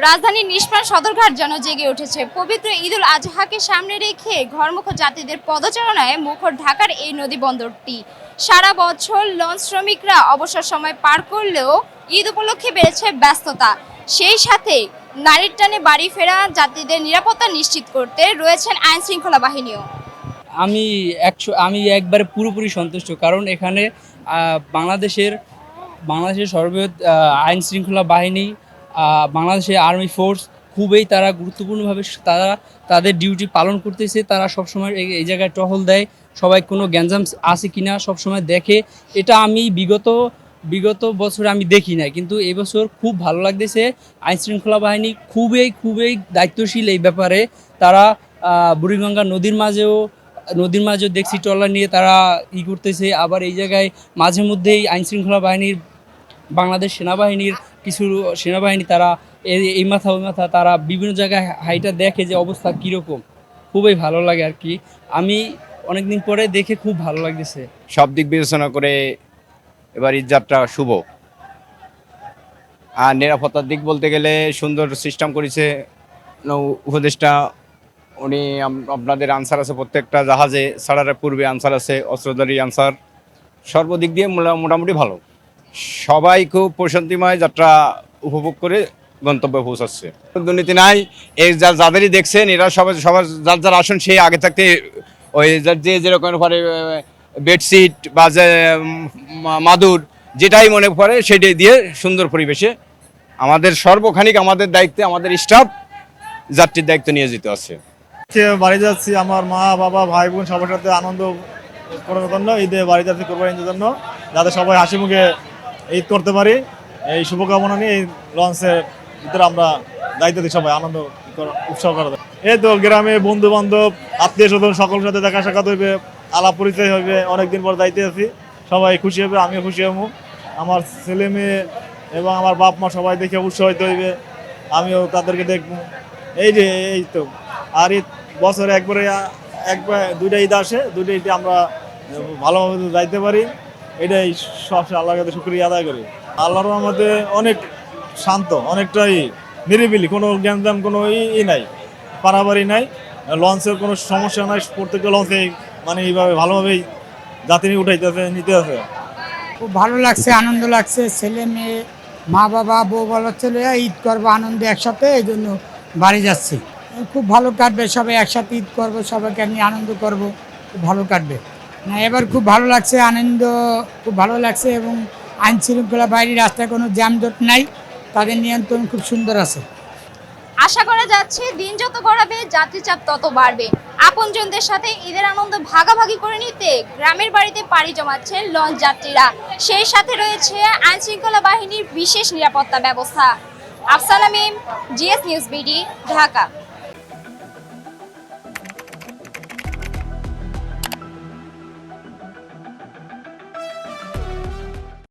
রাজধানীর নিষ্প্রাণ সদরঘাট যেন জেগে উঠেছে। পবিত্র ঈদুল আজহাকে সামনে রেখে ঘরমুখ যাত্রীদের পদচারণায় মুখর ঢাকার এই নদী বন্দরটি। সারা বছর লঞ্চ শ্রমিকরা অবসর সময় পার করলেও ঈদ উপলক্ষে বেড়েছে ব্যস্ততা। সেই সাথে নারীর টানে বাড়ি ফেরা যাত্রীদের নিরাপত্তা নিশ্চিত করতে রয়েছেন আইন শৃঙ্খলা বাহিনীও। আমি একশো, আমি একবারে পুরোপুরি সন্তুষ্ট, কারণ এখানে বাংলাদেশের বাংলাদেশের সর্ববৃহৎ আইন শৃঙ্খলা বাহিনী বাংলাদেশের আর্মি ফোর্স খুবই তারা গুরুত্বপূর্ণভাবে তারা তাদের ডিউটি পালন করতেছে। তারা সবসময় এই- এই জায়গায় টহল দেয়। সবাই কোনো গ্যাঞ্জাম আছে কি না সবসময় দেখে। এটা আমি বিগত বিগত বছরে আমি দেখি না কিন্তু এবছর খুব ভালো লাগতেছে। আইন শৃঙ্খলা বাহিনী খুবই খুবই দায়িত্বশীল এই ব্যাপারে। তারা বুড়িগঙ্গা নদীর মাঝেও নদীর মাঝেও দেখছি ট্রলার নিয়ে তারা ই করতেছে। আবার এই জায়গায় মাঝে মধ্যেই আইন শৃঙ্খলা বাহিনীর বাংলাদেশ সেনাবাহিনীর কিছু সেনাবাহিনী তারা এই- মাথা, ওই মাথা, তারা বিভিন্ন জায়গায় হাইটা দেখে যে অবস্থা কীরকম। খুবই ভালো লাগে আর কি। আমি অনেকদিন পরে দেখে খুব ভালো লাগতেছে। সব দিক বিবেচনা করে এবার ঈদযাত্রা শুভ। আর নিরাপত্তার দিক বলতে গেলে সুন্দর সিস্টেম করেছে উপদেষ্টা। উনি আপনাদের আনসার আছে প্রত্যেকটা জাহাজে ছাড়ার পূর্বে আনসার আছে, অস্ত্রধারী আনসার সর্বদিক দিয়ে মোটামুটি ভালো। সবাই খুব প্রশান্তিময় যাত্রা উপভোগ করে গন্তব্যে পৌঁছাচ্ছে। দুর্নীতি নাই, এই যাদেরই দেখছেন, এরা সবাই সবার যার যার আসন সেই আগে থাকতে ওই যার যে যেরকম পারে বেডশিট বা যে মাদুর, যেটাই মনে পড়ে সেটাই দিয়ে সুন্দর পরিবেশে আমাদের সর্বখানিক আমাদের দায়িত্বে, আমাদের স্টাফ যাত্রীর দায়িত্ব নিয়ে যেতে আছে বাড়ি যাচ্ছি আমার মা, বাবা, ভাই বোন সবার সাথে আনন্দ করার জন্য, ঈদে বাড়ি যাচ্ছি কোরবানির জন্য, যাতে সবাই হাসি মুখে ঈদ করতে পারি। এই শুভকামনা নিয়ে এই লঞ্চের ভিতরে আমরা দায়িত্ব দিই সবাই, আনন্দ উৎসব করা এই তো গ্রামে বন্ধু বান্ধব আত্মীয় স্বজন সকলের সাথে দেখা সাক্ষাৎ হইবে, আলাপ পরিচয় হইবে, অনেকদিন পর দায়িত্বে আছি। সবাই খুশি হবে আমিও খুশি হব আমার ছেলে মেয়ে এবং আমার বাপ মা সবাই দেখে উৎসাহিত হইবে, আমিও তাদেরকে দেখব। এই যে, এই তো, আর ঈদ বছরে একবারে, একবার দুইটা ঈদ আসে, দুইটা ঈদে আমরা ভালোভাবে যাইতে পারি। এটাই সবচেয়ে আল্লাহর কাছে শুক্রিয়া আদায় করি। আল্লাহর রহমতে অনেক শান্ত, অনেকটাই নিরিবিলি, কোনো জ্ঞানদাম কোনো ই নাই পারাবারি নাই, লঞ্চের কোনো সমস্যা নাই, প্রত্যেকটা লঞ্চে মানে এইভাবে ভালোভাবেই যাত্রী উঠাইতেছে নিতে আছে খুব ভালো লাগছে, আনন্দ লাগছে, ছেলে মেয়ে, মা বাবা, বউ বলা, ছেলে ঈদ করব, আনন্দে একসাথে, এই জন্য বাড়ি যাচ্ছি। খুব ভালো কাটবে, সবাই একসাথে ঈদ করব, সবাইকে নিয়ে আনন্দ করব, খুব ভালো কাটবে। না এবার খুব ভালো লাগছে, আনন্দ খুব ভালো লাগছে এবং আইন শৃঙ্খলা বাইরে রাস্তায় কোনো জ্যামজট নাই, তাদের নিয়ন্ত্রণ খুব সুন্দর আছে। আশা করা যাচ্ছে দিন যত গড়াবে যাত্রী চাপ তত বাড়বে। আপনজনদের সাথে ঈদের আনন্দ ভাগাভাগি করে নিতে গ্রামের বাড়িতে পাড়ি জমাচ্ছেন লঞ্চ যাত্রীরা। সেই সাথে রয়েছে আইন শৃঙ্খলা বাহিনীর বিশেষ নিরাপত্তা ব্যবস্থা। Afsana Mim, GS news BD, Dhaka.